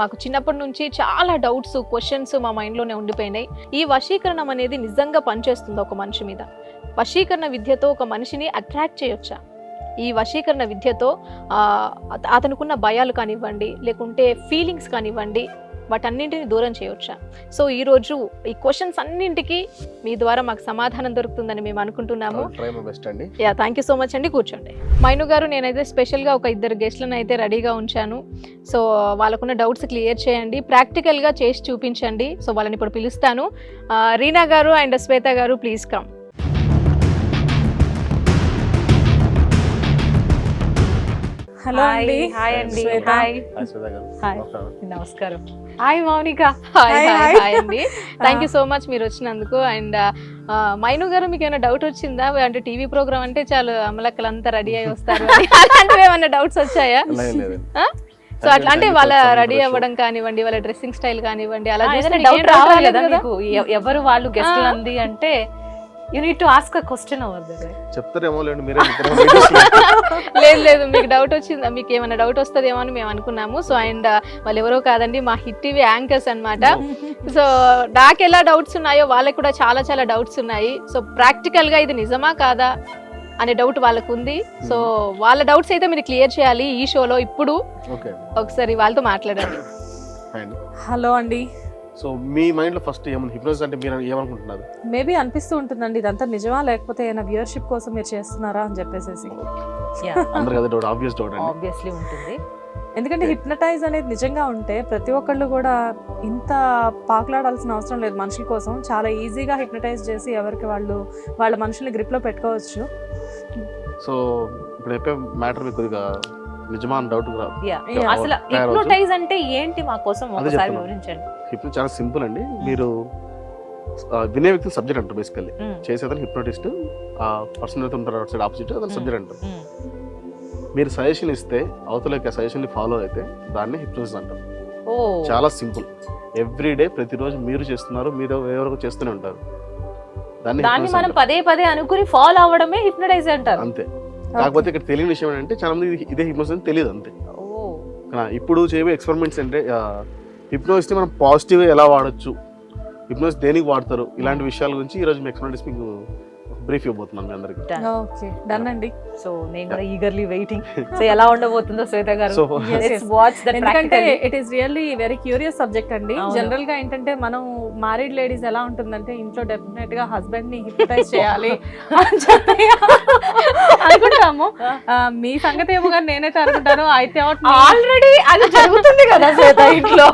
మాకు చిన్నప్పటి నుంచి చాలా డౌట్స్ క్వశ్చన్స్ మా మైండ్లోనే ఉండిపోయినాయి. ఈ వశీకరణం అనేది నిజంగా పనిచేస్తుంది ఒక మనిషి మీద. వశీకరణ విద్యతో ఒక మనిషిని అట్రాక్ట్ చేయొచ్చా? ఈ వశీకరణ విద్యతో అతనుకున్న భయాలు కానివ్వండి లేకుంటే ఫీలింగ్స్ కానివ్వండి వాటన్నింటిని దూరం చేయొచ్చా? సో ఈరోజు ఈ క్వశ్చన్స్ అన్నింటికి మీ ద్వారా మాకు సమాధానం దొరుకుతుందని మేము అనుకుంటున్నాము. Yeah thank you so much అండి. కూర్చోండి. మైను గారు నేనైతే స్పెషల్గా ఒక ఇద్దరు గెస్ట్లను అయితే రెడీగా ఉంచాను. సో వాళ్ళకున్న డౌట్స్ క్లియర్ చేయండి. ప్రాక్టికల్గా చేసి చూపించండి. సో వాళ్ళని ఇప్పుడు పిలుస్తాను. రీనా గారు అండ్ శ్వేత గారు ప్లీజ్ కమ్ హలో అండి. హాయ్ అండి. హాయ్. హాయ్ నమస్కారం. Hi Mounika. Hi Hi, hi hi. Hi అండి. థ్యాంక్ యూ సో మచ్ మీరు వచ్చినందుకు. అండ్ మైను గారు మీకు ఏమైనా డౌట్ వచ్చిందా? అంటే టీవీ ప్రోగ్రామ్ అంటే చాలు అమలక్కలు అంతా రెడీ అయి వస్తారు. అలాంటివి ఏమైనా డౌట్స్ వచ్చాయా? సో అట్లా అంటే వాళ్ళ. రెడీ అవ్వడం కానివ్వండి వాళ్ళ డ్రెస్సింగ్ స్టైల్ కానివ్వండి అలా డౌట్ రావాలి కదా? మీకు. ఎవరు వాళ్ళు గెస్ట్. అంది అంటే you need to ask a question hour దగ్గర చెప్తారేమో లేండి మీరే. లేదు లేదు మీకు డౌట్ వచ్చిందా? మీకు ఏమైనా డౌట్ వస్తుందేమో అని మేము అనుకున్నాము. సో అండ్ వాళ్ళు ఎవరో కాదండి మా హిట్ టీవీ యాంకర్స్ అన్నమాట. సో నాకు ఎలా డౌట్స్ ఉన్నాయో వాళ్ళకి కూడా చాలా చాలా డౌట్స్ ఉన్నాయి. సో ప్రాక్టికల్గా ఇది నిజమా కాదా అనే డౌట్ వాళ్ళకు ఉంది. సో వాళ్ళ డౌట్స్ అయితే మీరు క్లియర్ చేయాలి ఈ షోలో ఇప్పుడు. ఓకే ఒకసారి వాళ్ళతో అండి హలో అండి. సో మీ మైండ్లో ఫస్ట్ ఏమన్నా హిప్నోసిస్ అంటే మీరు ఏమనుకుంటున్నారు? మేబీ అనిపిస్తూ ఉంటుందండి ఇదంతా నిజమా లేకపోతే ఏమైనా వ్యూయర్షిప్ కోసం మీరు చేస్తున్నారా అని చెప్పేసి అందరికి అదే డౌట్ ఆబ్వియస్ డౌట్ అండి. ఆబ్వియస్లీ ఉంటుంది. ఎందుకంటే హిప్నటైజ్ అనేది నిజంగా ఉంటే ప్రతి ఒక్కళ్ళు కూడా ఇంత పాకులాడాల్సిన అవసరం లేదు మనుషుల కోసం. చాలా ఈజీగా హిప్నటైజ్ చేసి ఎవరికి వాళ్ళు వాళ్ళ మనుషుల్ని grip లో పెట్టుకోవచ్చు. సో ఇప్పుడు చెప్పే మ్యాటర్ మీకు కొద్దిగా నిజమా అని డౌట్. అసలు. హిప్నోటైజ్ అంటే ఏంటి మా కోసం ఒకసారి. వివరించండి హిప్నో చాలా సింపుల్ అండి మీరు ఆ, వినే వ్యక్తి సబ్జెక్ట్ అంటారు బేసికల్లీ. చేసేదని హిప్నోటిస్ట్ ఆ పర్సన్ అయితే ఉంటారు అవుట్ సైడ్ ఆపోజిట్ అతను. సబ్జెక్ట్ అంటారు. మీరు సజెషన్ ఇస్తే అవతలకి ఆ సజెషన్ని ఫాలో అయితే దాన్ని హిప్నోసిస్ అంటారు చాలా సింపుల్ ఎవ్రీ డే ప్రతిరోజు మీరు చేస్తున్నారు మీరు ఎవరికి చేస్తూనే ఉంటారు దాన్ని మనం. పదే పదే అనుకుని ఫాలో అవ్వడమే హిప్నటైజ్ అంటారు అంతే కాకపోతే ఇక్కడ తెలియని విషయం ఏంటంటే చాలా మంది ఇది- ఇదే హిప్నోసిస్ అని తెలియదు అంతే. ఇప్పుడు చేయబోయే ఎక్స్పెరిమెంట్స్ అంటే హిప్నోసిస్ని మనం పాజిటివ్ ఎలా వాడొచ్చు? హిప్నోసిస్ దేనికి వాడతారు? ఇలాంటి విషయాల గురించి ఈ రోజు మీ ఎక్స్పెరిమెంట్స్ మీకు బ్రీఫ్ ఇవ్వబోతున్నాను మీ అందరికి. ఓకే డన్ అండి. సో నేను కూడా ఈగర్లీ వెయిటింగ్ సో ఎలా ఉండబోతుందో శ్వేత గారు. Let's yes. వాచ్ దట్ ఎందుకంటే it is really very curious subject అండి. జనరల్గా ఏంటంటే మనం మ్యారీడ్ లేడీస్ ఎలా ఉంటుందంటే ఇంట్లో డెఫినెట్గా హస్బెండ్ని హిప్నటైజ్ చేయాలి అని చెప్పి అనుకుంటాము. మీ సంగతి ఏమో కానీ నేనైతే అనుకుంటాను. అయితే ఆల్రెడీ అది జరుగుతుంది కదా శ్వేత ఇంట్లో.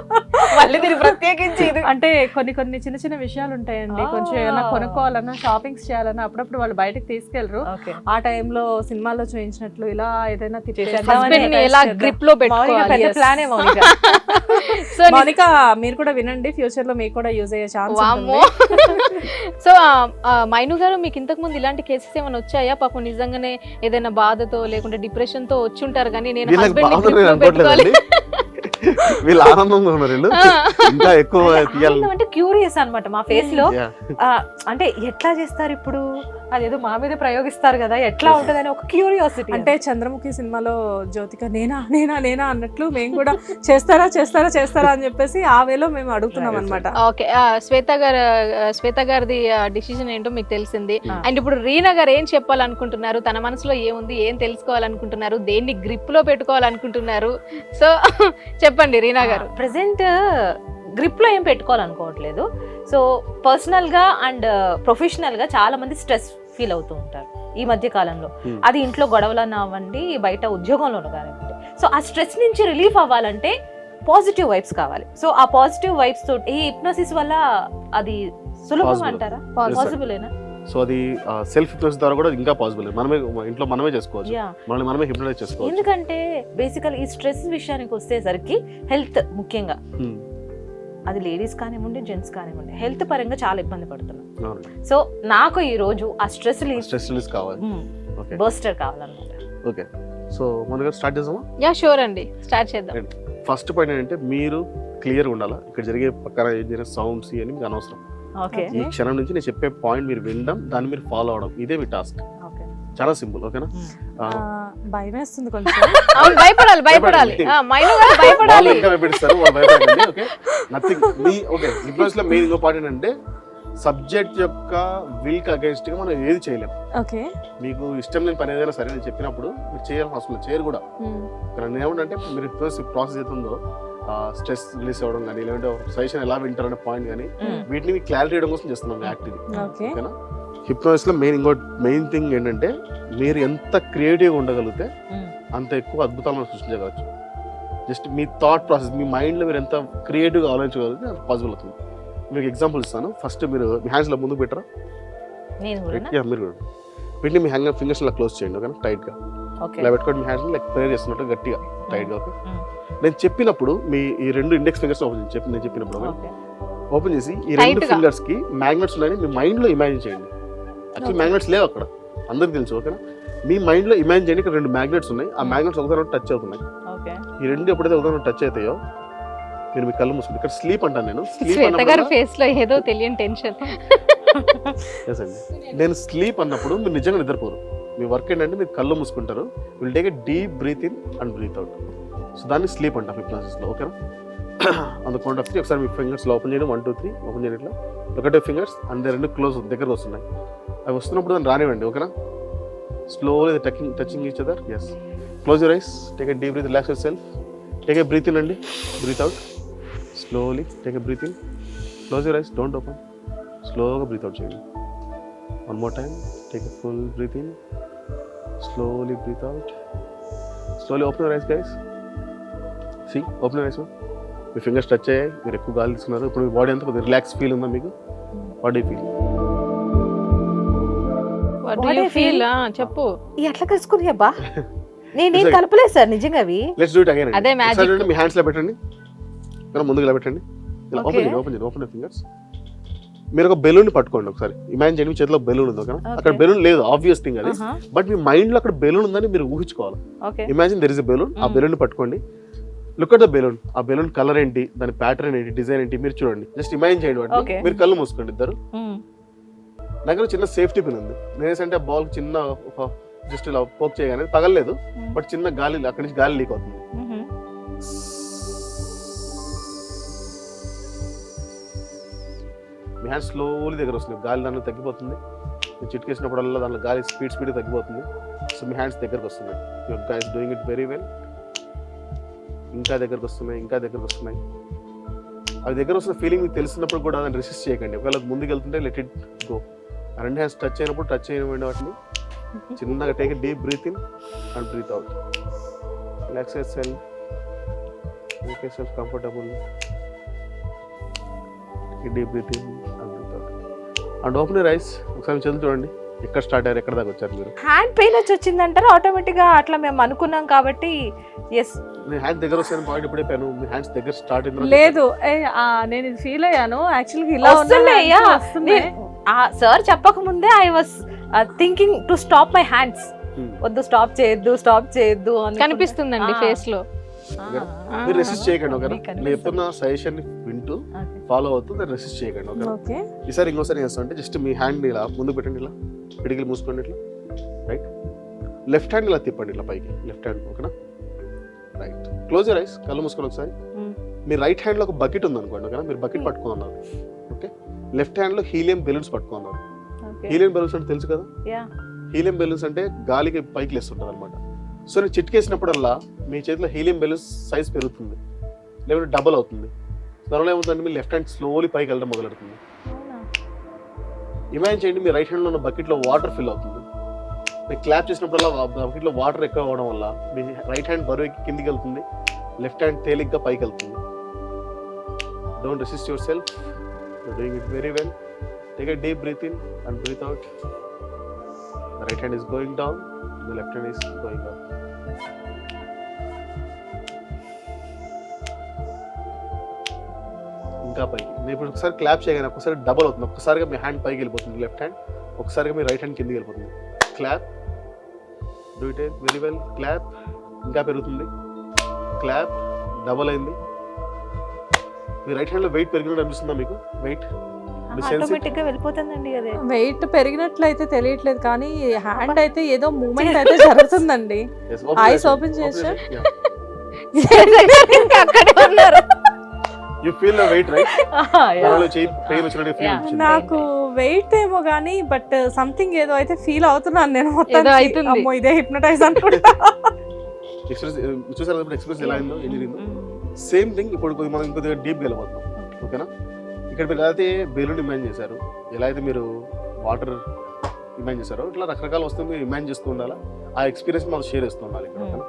మళ్ళీ మీరు ప్రత్యేకించి అంటే కొన్ని కొన్ని చిన్న చిన్న విషయాలు ఉంటాయండి. కొంచెం ఏమైనా కొనుక్కోవాలన్నా షాపింగ్స్ చేయాలన్నా అప్పుడప్పుడు వాళ్ళు బయటకు తీసుకెళ్ళరు ఆ టైంలో సినిమాలో చూపించినట్లు ఇలా ఏదైనా తిప్పేసి చేసేద్దామని హస్బెండ్ని ఎలా చేద్దాం. గ్రిప్లో మౌనిక పెద్ద పెట్టుకోవాలి ప్లానే మౌనిక. సో మౌనిక మీరు కూడా వినండి. ఫ్యూచర్లో మీకు కూడా యూజ్ అయ్యే ఛాన్స్ సో మైను గారు మీకు ఇంతకు ముందు ఇలాంటి కేసెస్ ఏమైనా వచ్చాయా? పాపం నిజంగానే ఏదైనా బాధతో లేకుంటే డిప్రెషన్తో వచ్చి ఉంటారు కానీ నేను హస్బెండ్ వీళ్ళు ఆనందంగా ఉన్నారు. ఇంకా ఎక్కువ అంటే క్యూరియస్ అన్నమాట మా ఫేస్లో. అంటే ఎట్లా చేస్తారు ఇప్పుడు? అదేదో మా మీద ప్రయోగిస్తారు కదా ఎట్లా ఉంటదని ఒక క్యూరియాసిటీ అంటే చంద్రముఖి సినిమాలో జ్యోతిక నేనా నేనా నేనా అన్నట్లు మేము కూడా చేస్తారా చేస్తారా చేస్తారా అని చెప్పేసి ఆ వేలో మేము అడుగుతున్నాం అనమాట ఓకే శ్వేత గారు శ్వేత గారిది డిసిజన్ ఏంటో మీకు తెలిసింది. ఆ. అండ్ ఇప్పుడు రీనా గారు ఏం చెప్పాలనుకుంటున్నారు? తన మనసులో ఏముంది? ఏం తెలుసుకోవాలనుకుంటున్నారు? దేన్ని గ్రిప్లో పెట్టుకోవాలనుకుంటున్నారు? సో చెప్పండి రీనా గారు. ప్రెసెంట్ గ్రిప్లో ఏం పెట్టుకోవాలనుకోవట్లేదు. సో పర్సనల్గా అండ్ ప్రొఫెషనల్గా చాలా మంది స్ట్రెస్ ఫీల్ అవుతూ ఉంటారు ఈ మధ్య కాలంలో. Hmm. అది ఇంట్లో గొడవలన్నా అవ్వండి బయట ఉద్యోగంలోనూ కానివ్వండి సో ఆ స్ట్రెస్ నుంచి రిలీఫ్ అవ్వాలంటే పాజిటివ్ వైబ్స్ కావాలి. సో ఆ పాజిటివ్ వైబ్స్ తోటి ఈ హిప్నోసిస్ వల్ల అది సులభం. అంటారా? Yes, sir. పాసిబుల్ సో అది సెల్ఫ్ హిప్నోసిస్ ద్వారా కూడా ఇంకా పాసిబుల్ మనమే ఇంట్లో మనమే చేసుకోవచ్చు. మనల్ని మనమే హిప్నోటైజ్ చేసుకోవచ్చు. ఎందుకంటే బేసికల్ ఈ స్ట్రెస్ విషయానికి వచ్చేసరికి హెల్త్ ముఖ్యంగా. Hmm. అది లేడీస్ కానివ్వండి జెంట్స్ కానివ్వండి హెల్త్ పరంగా చాలా ఇబ్బంది పడుతున్నాం. సో నాకు ఈ రోజు ఆ స్ట్రెస్ స్ట్రెస్ రిలీజ్ కావాలి. ఓకే బర్స్టర్ కావాలన్నమాట. ఓకే సో మన గారు స్టార్ట్ చేద్దామా? యా షూర్ అండి. స్టార్ట్ చేద్దాం. ఫస్ట్ పాయింట్ ఏంటంటే మీరు క్లియర్ ఉండాలా? ఇక్కడ జరిగే పక్కన ఏం జరిగే సౌండ్స్ ఇవన్నీ మీకు అనవసరం. ఓకే ఈ క్షణం నుంచి నేను చెప్పే పాయింట్ మీరు వినడం దాన్ని మీరు ఫాలో అవడం ఇదే మీ టాస్క్ చాలా సింపుల్ ఓకేనా? ఆ, భయం వేస్తుంది కొంచెం. అవును భయపడాలి భయపడాలి మైను గారు భయపడాలి. ఇంకా భయపెడతారు భయపడకండి ఓకే? నథింగ్ మీ ఓకే హిప్నోసిస్లో మెయిన్ ఇంకో పార్ట్ ఏంటంటే సబ్జెక్ట్ యొక్క విల్కి అగేన్స్ట్గా మనం ఏది చేయలేం. ఓకే. మీకు ఇష్టం లేని పని ఏదైనా సరే నేను చెప్పినప్పుడు మీరు చేయాల్సిన అవసరం లేదు చేయరు కూడా. ఇక్కడ నేను ఏమంటే మీరు ప్రాసెస్ అవుతుందో స్ట్రెస్ రిలీజ్ అవ్వడం కానీ లేదంటే సజెషన్ ఎలా వింటారు అనే పాయింట్ కానీ. వీటిని మీకు క్లారిటీ ఇవ్వడం కోసం చేస్తున్నాం యాక్టివ్ ఓకే. ఓకేనా? హిప్నోసిస్లో మెయిన్ ఇంకో మెయిన్ థింగ్ ఏంటంటే మీరు ఎంత క్రియేటివ్గా ఉండగలిగితే. అంత ఎక్కువ అద్భుతాలను సృష్టించగలచ్చు. జస్ట్ మీ థాట్ ప్రాసెస్ మీ మైండ్లో మీరు ఎంత క్రియేటివ్గా ఆలోచించగలిగితే అది పాసిబుల్ అవుతుంది. మీకు ఎగ్జాంపుల్ ఇస్తాను. ఫస్ట్ మీరు మీ హ్యాండ్స్లో ముందుకు పెట్టరా? మీరు కూడా. పెట్టి మీ హ్యాంగ్ ఫింగర్స్ ఇలా క్లోజ్ చేయండి ఓకేనా టైట్గా ఓకే ఇలా పెట్టుకోండి మీ హ్యాండ్స్ లైక్ ప్రేయర్ చేస్తున్నట్టు గట్టిగా టైట్గా ఓకే. నేను చెప్పినప్పుడు మీ ఈ రెండు ఇండెక్స్ ఫింగర్స్ ఓపెన్ చెప్పి నేను చెప్పినప్పుడు ఓపెన్ చేసి ఈ రెండు గా. ఫింగర్స్కి మ్యాగ్నెట్స్ ఉన్నాయని మీ మైండ్లో ఇమాజిన్ చేయండి. యాక్చువల్. మ్యాగ్నెట్స్ లేవు అక్కడ. అందరికి తెలుసు ఓకేనా మీ మైండ్లో ఇమాజిన్ చేయండి ఇక్కడ రెండు మ్యాగ్నెట్స్ ఉన్నాయి. ఆ మ్యాగ్నెట్స్ ఒకదాని టచ్ అవుతున్నాయి. ఈ రెండు ఎప్పుడైతే ఒకదాని టచ్ అవుతాయో మీరు మీ కళ్ళు మూసుకుంటే. ఇక్కడ స్లీప్ అంటాను నేను. స్లీప్ ఫేస్లో ఏదో తెలియని టెన్షన్ నేను స్లీప్ అన్నప్పుడు మీరు నిజంగా నిద్రపోరు. మీ వర్క్ ఏంటంటే మీరు కళ్ళు మూసుకుంటారు. Will take a deep breath in and breathe out so దాన్ని స్లీప్ అంటాం హిప్నాసిస్లో ఓకేనా అందు కౌంట్ ఆఫ్ త్రీ ఒకసారి మీ ఫింగర్స్ ఓపెన్ చేయడం. వన్ టూ త్రీ ఓపెన్ చేయడం ఇట్లా. ఒకటే ఫింగర్స్ అండ్ రెండు క్లోజ్ దగ్గరకు వస్తున్నాయి. అవి వస్తున్నప్పుడు దాన్ని రానివ్వండి ఓకేనా? Slowly touching touching each other yes close your eyes take a deep breath relax yourself take a breath in and breathe out slowly take a breath in close your eyes don't open స్లోగా breath out చేయండి one more time take a full breath in slowly breathe out slowly open your eyes guys see open your eyes me fingers touch అయ్యాయి మీరు ఎక్కువ గాలి తీసుకున్నారు. ఇప్పుడు మీ body అంతా కొద్దిగా రిలాక్స్ ఫీల్ ఉందా మీకు? Body feel? ఫీల్ చెప్పు. ఎట్లా కలుసుకుని అబ్బా. నేనేం Exactly. కలపలేదు సార్ నిజంగా అవి. లెట్స్ డూ ఇట్ అగైన్ అదే magic. మీ హ్యాండ్స్లో పెట్టండి. ఇలా ముందుకు ఇలా పెట్టండి ఇలా. ఓపెన్ చేయండి ఓపెన్ చేయండి ఓపెన్ ఫింగర్స్ మీరు ఒక బెలూన్ పట్టుకోండి ఒకసారి. ఇమాజిన్ చేయండి మీ చేతిలో బెలూన్ ఉంది ఓకేనా. అక్కడ బెలూన్ లేదు ఆబ్వియస్ థింగ్ అది. Uh-huh. బట్ మీ మైండ్లో అక్కడ బెలూన్ ఉందని మీరు ఊహించుకోవాలి. Okay imagine there is a balloon ఆ Mm. బెలూన్ పట్టుకోండి. లుక్ అట్ ద బెలూన్ ఆ బెలూన్ కలర్ ఏంటి? దాని ప్యాటర్న్ ఏంటి? డిజైన్ ఏంటి? మీరు చూడండి. జస్ట్ ఇమాజిన్ చేయండి వాటిని. మీరు కళ్ళు మూసుకోండి ఇద్దరు. నా దగ్గర చిన్న సేఫ్టీ పిన్ ఉంది. నేనేసంటే ఆ బాల్ చిన్న జస్ట్ ఇలా పోక్ చేయగానే తగలలేదు. బట్ చిన్న గాలి అక్కడి నుంచి గాలి లీక్ అవుతుంది. Mhm. మీ హ్యాండ్ స్లోలీ దగ్గర వస్తుంది. గాలి దాంట్లో తగ్గిపోతుంది. మీరు చిట్కేసినప్పుడల్లా దాంట్లో గాలి స్పీడ్ స్పీడ్ తగ్గిపోతుంది. సో మీ హ్యాండ్స్ దగ్గరకు వస్తున్నాయి. Your guys doing it very well ఇంకా దగ్గరకు వస్తున్నాయి ఇంకా దగ్గరకు వస్తున్నాయి. అవి దగ్గర వస్తున్న ఫీలింగ్ మీకు తెలిసినప్పుడు కూడా దాన్ని రెసిస్ట్ చేయకండి. ఒకవేళ అది ముందుకు వెళ్తుంటే లెట్ ఇట్ గో రెండు హ్యాండ్స్ టచ్ అయినప్పుడు టచ్ అయిన వాటిని. చిన్నగా take breath breathe in and breathe out relax self make self comfortable deep breath in and breathe out and open eyes ఒకసారి చదువు చూడండి. ఎక్కడ స్టార్ట్ అయ్యారు? ఎక్కడ దాకా వచ్చారు మీరు? హ్యాండ్ పెయిన్ వచ్చి వచ్చిందంటారా? ఆటోమేటిక్గా అట్లా మేము అనుకున్నాం కాబట్టి ఎస్ మీ హ్యాండ్ దగ్గర వస్తాను పాయింట్ ఇప్పుడే పెను మీ హ్యాండ్స్ దగ్గర స్టార్ట్ అయింది లేదు. ఏ, ఆ, నేను ఇది ఫీల్ అయ్యాను. యాక్చువల్గా ఇలా వస్తున్నాయి, yeah. వస్తున్నాయి. సార్ చెప్పక ముందే I was thinking to stop my hands వద్దు స్టాప్ చేయొద్దు స్టాప్ చేయొద్దు అని కనిపిస్తుందండి ఆ. ఫేస్లో. మీరు రెసిస్ట్ చేయకండి ఓకేనా నేను చెప్తున్న సజెషన్ వింటూ ఫాలో అవుతూ దాన్ని రెసిస్ట్ చేయకండి ఓకే ఈసారి ఇంకోసారి ఏం చేస్తాం అంటే జస్ట్ మీ హ్యాండ్ ఇలా ముందు పెట్టండి ఇలా. పిడికిలు మూసుకోండి ఇట్లా. రైట్ లెఫ్ట్ హ్యాండ్ ఇలా తిప్పండి ఇలా పైకి. లెఫ్ట్ హ్యాండ్ ఓకేనా రైట్ క్లోజ్ యర్ ఐస్ కళ్ళు మూసుకోండి ఒకసారి. Mm. మీ రైట్ హ్యాండ్లో ఒక బకెట్ ఉంది అనుకోండి ఓకేనా మీరు బకెట్ పట్టుకున్నారు. ఓకే లెఫ్ట్ హ్యాండ్లో హీలియం బెలూన్స్ పట్టుకున్నారు. హీలియం బెలూన్స్ అంటే తెలుసు కదా. హీలియం బెలూన్స్ అంటే గాలికి పైకి లేస్తుంటుంది అనమాట సో నేను చిట్కేసినప్పుడల్లా మీ చేతిలో హీలియం బెలూన్స్ సైజ్ పెరుగుతుంది. లేకుంటే డబల్ అవుతుంది. త్వరలో ఏమవుతుందంటే మీ లెఫ్ట్ హ్యాండ్ స్లోలీ పైకి వెళ్ళడం మొదలెడుతుంది. ఇమాజిన్ చేయండి మీ రైట్ హ్యాండ్లో ఉన్న బకెట్లో వాటర్ ఫిల్ అవుతుంది. మీరు క్లాప్ చేసినప్పుడల్లా బకెట్లో వాటర్ ఎక్కువ అవ్వడం వల్ల మీ రైట్ హ్యాండ్ బరువు ఎక్కి కిందికి వెళ్తుంది లెఫ్ట్ హ్యాండ్ తేలిగ్గా పైకి వెళ్తుంది. Don't resist yourself doing it very well take a deep breath in and breathe out right hand is going down down, the left hand is ఇంకా పైకి. నేను ఇప్పుడు ఒకసారి క్లాప్ చేయగానే ఒకసారి డబల్ అవుతుంది. ఒక్కసారిగా మీ హ్యాండ్ పైకి వెళ్ళిపోతుంది. లెఫ్ట్ హ్యాండ్ ఒకసారిగా మీ రైట్ హ్యాండ్ కిందికి వెళ్ళిపోతుంది. Clap do it very well clap ఇంకా పెరుగుతుంది. క్లాప్ డబల్ అయింది. మీ రైట్ హ్యాండ్లో వెయిట్ పెరిగినట్టు అనిపిస్తుందా మీకు? వెయిట్ ఆటోమేటిక్గా వెళ్ళిపోతుందండి అదే. వెయిట్ పెరిగినట్లయితే తెలియట్లేదు కానీ హ్యాండ్ అయితే ఏదో మూమెంట్ అయితే జరుగుతుందండి. Eyes open చేసా? అక్కడే ఉన్నారు. You feel the weight right మనలో చేయి పెయిన్ వచ్చినట్టు ఫీల్. వచ్చింది నాకు వెయిట్ ఏమో కానీ బట్ సంథింగ్ ఏదో అయితే ఫీల్ అవుతున్నాను నేను మొత్తం. అమ్మో ఇదే హిప్నటైజ్ అనుకుంటా. ఎక్స్ప్రెస్ చూసారు ఇప్పుడు ఎక్స్ప్రెస్ ఎలా అయిందో ఏం జరిగిందో? సేమ్ థింగ్ ఇప్పుడు కొద్ది- మనం ఇంకొద్దిగా డీప్ వెళ్ళిపోతున్నాం ఓకేనా ఇక్కడ మీరు ఎలా అయితే బెలూన్ ఇమాజిన్ చేశారు ఎలా అయితే మీరు వాటర్ ఇమాజిన్ చేశారో ఇట్లా రకరకాల వస్తువులు మీరు ఇమాజిన్ చేస్తూ ఉండాలి? ఆ ఎక్స్పీరియన్స్ మనం షేర్ చేస్తూ ఉండాలి ఇక్కడ ఓకేనా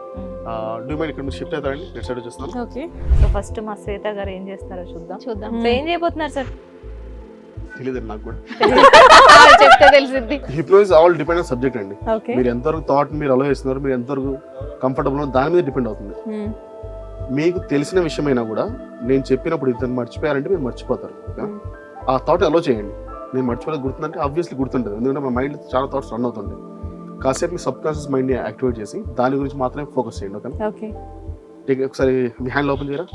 డూ మైండ్ ఇక్కడ షిఫ్ట్ అవుతారండి? నెక్స్ట్ సైడ్ చూస్తాం ఓకే. సో ఫస్ట్ మా శ్వేత గారు ఏం చేస్తారో చూద్దాం. చూద్దాం. సో ఏం చేయబోతున్నారు సార్ తెలియదు నాకు కూడా. చెప్తే తెలిసింది hypnosis all depend on subject అండి. ఓకే. మీరు ఎంతవరకు థాట్ మీరు అలో చేస్తున్నారు మీరు ఎంతవరకు కంఫర్టబుల్ దాని మీద డిపెండ్ అవుతుంది. మీకు తెలిసిన విషయమైనా కూడా నేను చెప్పినప్పుడు ఇతను మర్చిపోయారంటే మీరు మర్చిపోతారు. ఓకేనా? ఆ థాట్ అలో చేయండి. నేను మర్చిపోలేదు గుర్తుందంటే ఆబ్వియస్లీ గుర్తుంటుంది. ఎందుకంటే మా మైండ్ చాలా థాట్స్ రన్ అవుతుంటాయి. కాసేపు మీ సబ్ కాన్షియస్ మైండ్ని యాక్టివేట్ చేసి దాని గురించి మాత్రమే ఫోకస్ చేయండి ఓకేనా? ఓకే. టేక్ ఒకసారి మీ హ్యాండ్ ఓపెన్ చేయరా?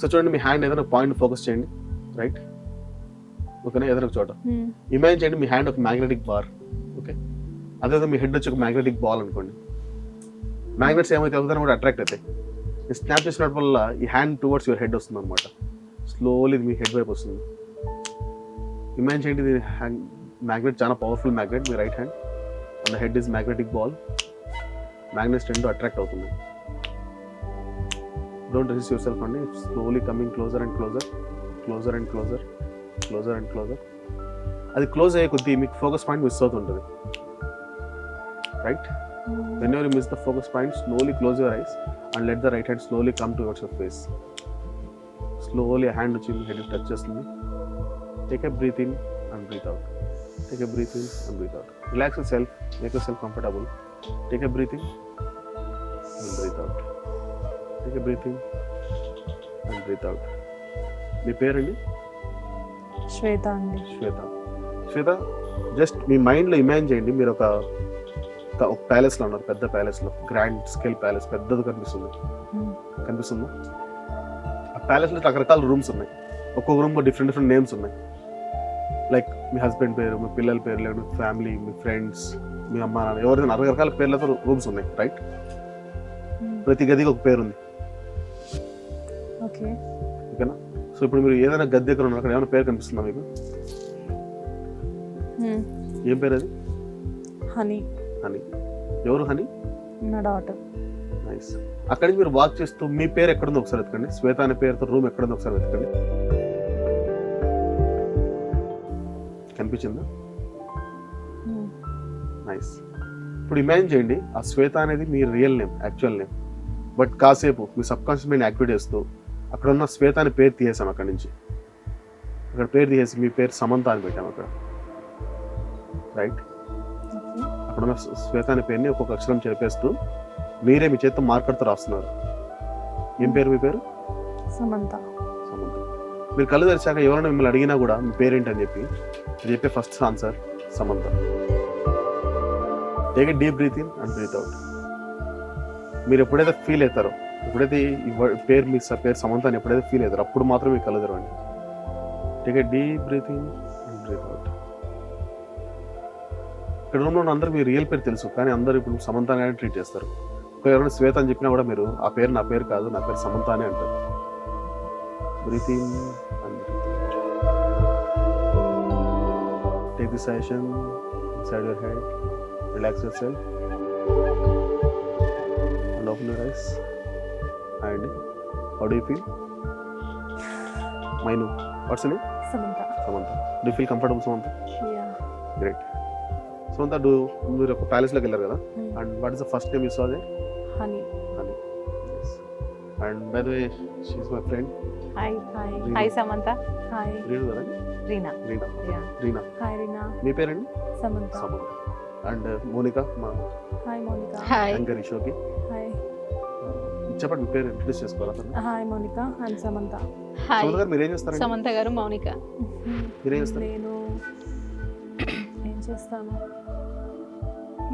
సో చూడండి మీ హ్యాండ్ ఏదైనా పాయింట్ ఫోకస్ చేయండి రైట్? ఓకేనా? ఏదైనా ఒక చోట. ఇమాజిన్ చేయండి మీ హ్యాండ్ ఒక మ్యాగ్నెటిక్ బార్ ఓకే? అదే మీ హెడ్ వచ్చి ఒక మ్యాగ్నెటిక్ బాల్ అనుకోండి. మ్యాగ్నెట్స్ ఏమైతే అవుతాయో కూడా అట్రాక్ట్ అవుతాయి స్నాప్ చేసినట్టు వల్ల ఈ హ్యాండ్ టువర్డ్స్ యువర్ హెడ్ వస్తుంది అనమాట స్లోలీ మీ హెడ్ వైపు వస్తుంది. ఇమాజిన్ చేయండి మ్యాగ్నెట్ చాలా powerful magnet me right hand and head is magnetic ball magnets రెండు అట్రాక్ట్ అవుతుంది. డోంట్ రెసిస్ట్ యువర్ సెల్ఫ్ అండి slowly coming closer and closer closer and closer closer and closer అది close అయ్యే కొద్దీ మీకు ఫోకస్ పాయింట్ మిస్ అవుతుంటుంది right whenever miss the focus point slowly close your eyes and let the right hand slowly come to yours your face slowly hand వచ్చి head touch చేస్తుంది. Take a breath in and breathe out take a breath in and breathe out relax yourself make yourself comfortable take a breath in and breathe out take a breath in and breathe out మీ పేరండి? శ్వేత అండి. శ్వేత. శ్వేత just మీ మైండ్లో imagine చేయండి. మీరు ఒక ఒక- ప్యాలెస్లో ఉన్నారు పెద్ద ప్యాలెస్లో గ్రాండ్ స్కేల్ ప్యాలెస్ పెద్దది కనిపిస్తుంది. కనిపిస్తుందా? ఆ ప్యాలెస్లో రకరకాల రూమ్స్ ఉన్నాయి. ఒక్కొక్క రూమ్లో డిఫరెంట్ డిఫరెంట్ నేమ్స్ ఉన్నాయి. లైక్ మీ హస్బెండ్ పేరు మీ పిల్లల పేరు లేదా మీ ఫ్యామిలీ మీ ఫ్రెండ్స్ మీ అమ్మ నాన్న ఎవరైనా రకరకాల పేర్లతో రూమ్స్ ఉన్నాయి రైట్ ప్రతి గదికి ఒక పేరు ఉంది ఓకే ఓకేనా? సో ఇప్పుడు మీరు ఏదైనా గది దగ్గర ఉన్నారు అక్కడ ఏమైనా పేరు కనిపిస్తుందా మీకు? ఏం పేరు అది? హనీ. హనీ. ఎవరు హనీ? నా డాటర్ నైస్ అక్కడి నుంచి మీరు వాక్ చేస్తూ మీ పేరు ఎక్కడుందో ఒకసారి వెతకండి. శ్వేత అనే పేరుతో రూమ్ ఎక్కడుందో ఒకసారి వెతకండి. కనిపించిందా? నైస్ ఇప్పుడు ఇమాజిన్ చేయండి ఆ శ్వేత అనేది మీ real name actual name but కాసేపు మీ సబ్ కాన్షియస్ మైండ్ యాక్టివేట్ చేస్తూ అక్కడ ఉన్న శ్వేత అనే పేరు తీసేసాం అక్కడి నుంచి. అక్కడ పేరు తీసేసి మీ పేరు సమంత అని పెట్టాం అక్కడ. రైట్ అక్కడ ఉన్న శ్వేత అనే పేరుని ఒక్కొక్క అక్షరం చెరిపేస్తూ మీరే మీ చేత్తో మార్కర్తో రాస్తున్నారు. ఏం పేరు మీ పేరు? సమంత. మీరు కళ్ళు తెరిచాక ఎవరైనా మిమ్మల్ని అడిగినా కూడా మీ పేరేంటి అని చెప్పి మీరు చెప్పే first answer Samantha. Take deep breath in and breathe out మీరు ఎప్పుడైతే ఫీల్ అవుతారో ఎప్పుడైతే ఈ పేరు మీ స- పేరు సమంత అని ఎప్పుడైతే ఫీల్ అవుతారో అప్పుడు మాత్రం మీకు కళ్ళు తెరవండి. Take deep breath in and breathe out ఇక్కడ ఉన్న అందరూ మీ రియల్ పేరు తెలుసు కానీ అందరూ ఇప్పుడు సమంత ట్రీట్ చేస్తారు. ఒక ఎవరైనా శ్వేత అని చెప్పినా కూడా మీరు ఆ పేరు నా పేరు కాదు నా పేరు సమంత అని అంటారు. Breathe in and take the session inside your head relax yourself and open your eyes and how do feel mine what's name Samantha Samantha do feel comfortable Samantha yeah great Samantha do మీరు ఒక ప్యాలెస్లోకి వెళ్ళారు కదా? And what is the first name you saw they Honey. And by the way, she's my friend. Hi hi hi Samantha hi Reena Reena yeah Reena hi Reena మీ పేరండి? Samantha Samantha and Monica మా hi Monica hi anchor షోకి hi చెప్పండి మీ పేరు introduce చేసుకోవాలా hi Monika and Samantha hi Samantha గారు మీరు ఏం చేస్తారండి? సమంత గారు మౌనిక మీరేం చేస్తారు? నేను ఏం చేస్తాను?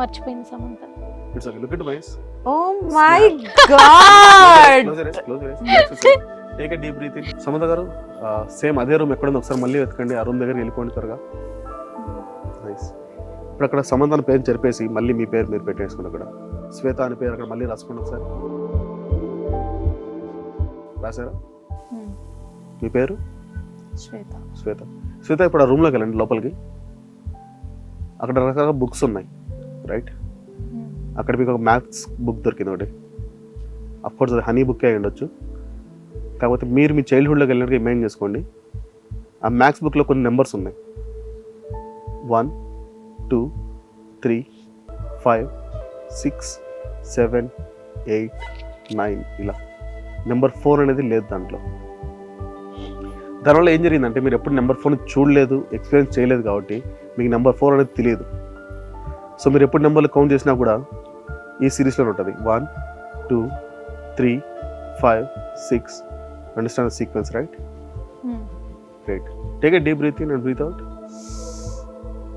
మర్చిపోయింది Samantha. It's look mice oh my God take a deep breath in Samantha గారు సేమ్ అదే రూమ్ ఎక్కడుంది ఒకసారి మళ్ళీ వెతకండి. ఆ రూమ్ దగ్గర వెళ్ళిపోండి త్వరగా. నైస్ ఇప్పుడు అక్కడ సమంత అని పేరు చెరిపేసి మళ్ళీ మీ పేరు మీరు పెట్టేసుకోండి అక్కడ. శ్వేత అని పేరు అక్కడ మళ్ళీ రాసుకోండి ఒకసారి. రాసారా మీ పేరు? శ్వేత. శ్వేత. శ్వేత ఇప్పుడు ఆ రూమ్లోకి వెళ్ళండి లోపలికి. అక్కడ రకరకాల బుక్స్ ఉన్నాయి. రైట్ అక్కడ మీకు ఒక మ్యాథ్స్ బుక్ దొరికింది ఒకటి. కోర్స్ అది హనీ బుక్ అయి ఉండొచ్చు కాకపోతే మీరు మీ చైల్డ్హుడ్లోకి వెళ్ళినట్టు ఇమాజిన్ చేసుకోండి. ఆ మ్యాథ్స్ బుక్లో కొన్ని నెంబర్స్ ఉన్నాయి. One two three five six seven eight nine ఇలా. నెంబర్ ఫోర్ అనేది లేదు దాంట్లో. దానివల్ల ఏం జరిగిందంటే మీరు ఎప్పుడు నెంబర్ ఫోర్ చూడలేదు ఎక్స్పీరియన్స్ చేయలేదు కాబట్టి మీకు నెంబర్ ఫోర్ అనేది తెలియదు. సో మీరు ఎప్పుడు నెంబర్లు కౌంట్ చేసినా కూడా ఈ సిరీస్లో ఉంటుంది. One two three five six understand sequence right right take a deep breath in and breathe out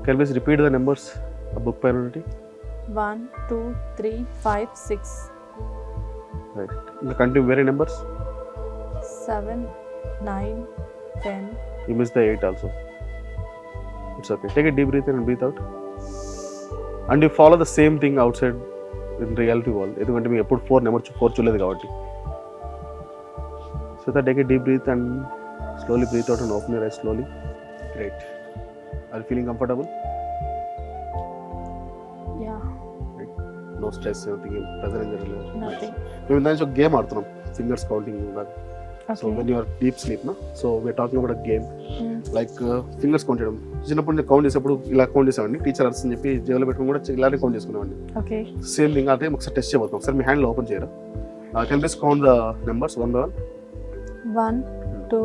can please repeat the numbers ఆ బుక్ పైన one two three five six right ఇంకా కంటిన్యూ వేరే numbers seven nine ten you miss the eight also it's okay take a deep breath and breathe out and you follow the same thing outside in reality wall ఎందుకంటే మీకు ఎప్పుడు four number four చూడలేదు కాబట్టి. So that take a deep breath and slowly breathe out and open your eyes slowly great are feeling comfortable no stress everything pressure జరగలేదు nothing మేము దాని ఒక game ఆడుతున్నాం. Fingers counting so when you're deep sleep నా so we're talking about game like fingers count చేయడం. చిన్నప్పుడు నేను count చేసేప్పుడు ఇలా కౌంట్ చేసేవాడిని. టీచర్ అర్స్ అని చెప్పి జేబులో పెట్టుకుని కూడా ఇలానే కౌంట్ చేసుకునేవాడిని. ఓకే సేమ్ థింగ్ అదే ఒకసారి టెస్ట్ చేయబోతాం ఒకసారి మీ హ్యాండ్లో ఓపెన్ చేయరా? Can please count the numbers one by one one two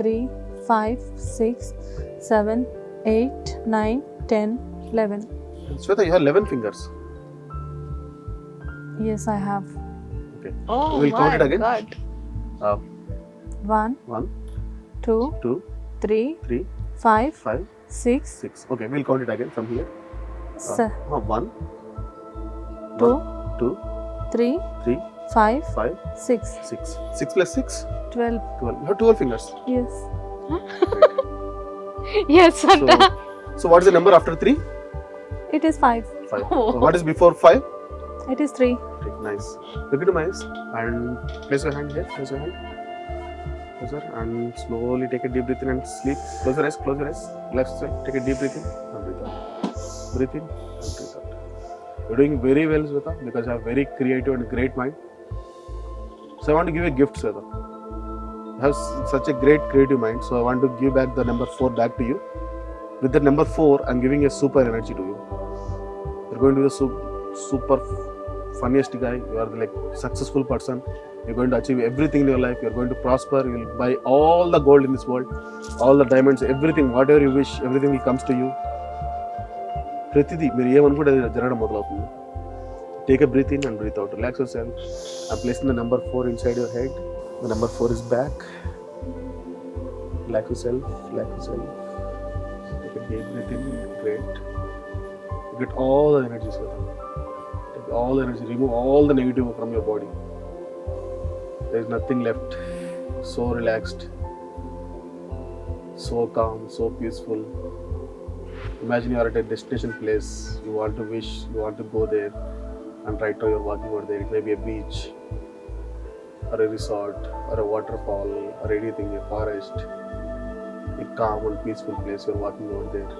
three five six seven eight nine ten eleven Shweta you have eleven fingers yes I have oh We'll count it again. One one two two three, three, five, five, six, six. 6, Okay, we'll count it again from here. Uh, 1, 6. 6. plus 12. 12. You have 12 fingers. Yes. yes, Santa. So, so what is the number after 3? It is 5. 5. Oh. What is before 5? It is 3. 3. Nice. Look into my eyes and place your hand here. Place your hand. Closer and slowly take a deep breath in and sleep. Close your eyes. Close your eyes. Side. Take a deep breath in and breathe out. Breathe in and breathe out. You're doing very well, Sweta, because you have very creative and great mind. So I want to give you a gift, Sweta. You have such a great creative mind. So I want to give back the number four back to you. With the number four, I'm giving a super energy to you. You're going to be the su- super funniest guy you are the like successful person you're going to achieve everything in your life you're going to prosper you'll buy all the gold in this world all the diamonds everything whatever you wish everything will comes to you ప్రతిదీ మీరు ఏమనుకుంటే అది జరగడం మొదలవుతుంది take a breath in and breath out relax yourself I place the number four inside your head the number four is back relax yourself relax yourself take a deep breath in great get all the energies with all the energy, remove all the negative from your body. There is nothing left. So relaxed, so calm, so peaceful. Imagine you are at a destination place. You want to wish, you want to go there, and right now you're walking over there. It may be a beach, or a resort, or a waterfall, or anything, a forest. A calm and peaceful place. You're walking over there.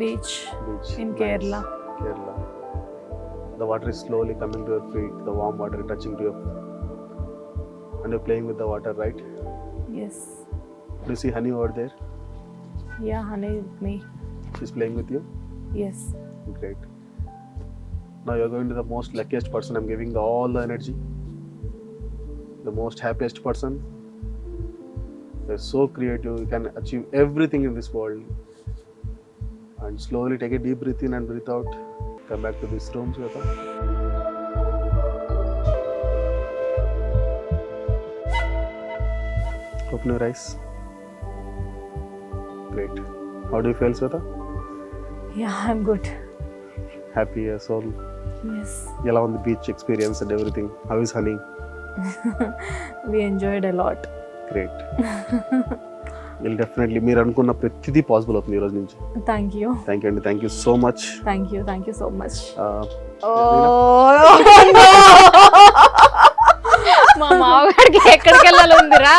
Beach beach In nice. Kerala. Kerala. The water is slowly coming to your feet, the warm water touching to your. And you're playing with the water, right? Yes. Do you see honey over there? Yeah, honey with me. She's playing with you? Yes. Great. Now you're going to the most luckiest person. I'm giving all the energy. The most happiest person. They're so creative. You can achieve everything in this world. And slowly take a deep breath in and breathe out come back to this room, Shweta. Open your eyes. Great. How do you feel, Sweta? Yeah, I'm good. Happy as all. Yes. Yella on the beach experience and everything. How is honey? we enjoyed a lot. Great. Will definitely మీరు అనుకున్న ప్రతిదీ possible అవుతుంది ఈ రోజు నుంచి. Thank you thank you అండి. Thank you so much thank you thank you so much మా మామగారికి ఎక్కడికి వెళ్ళాలి ఉందిరా?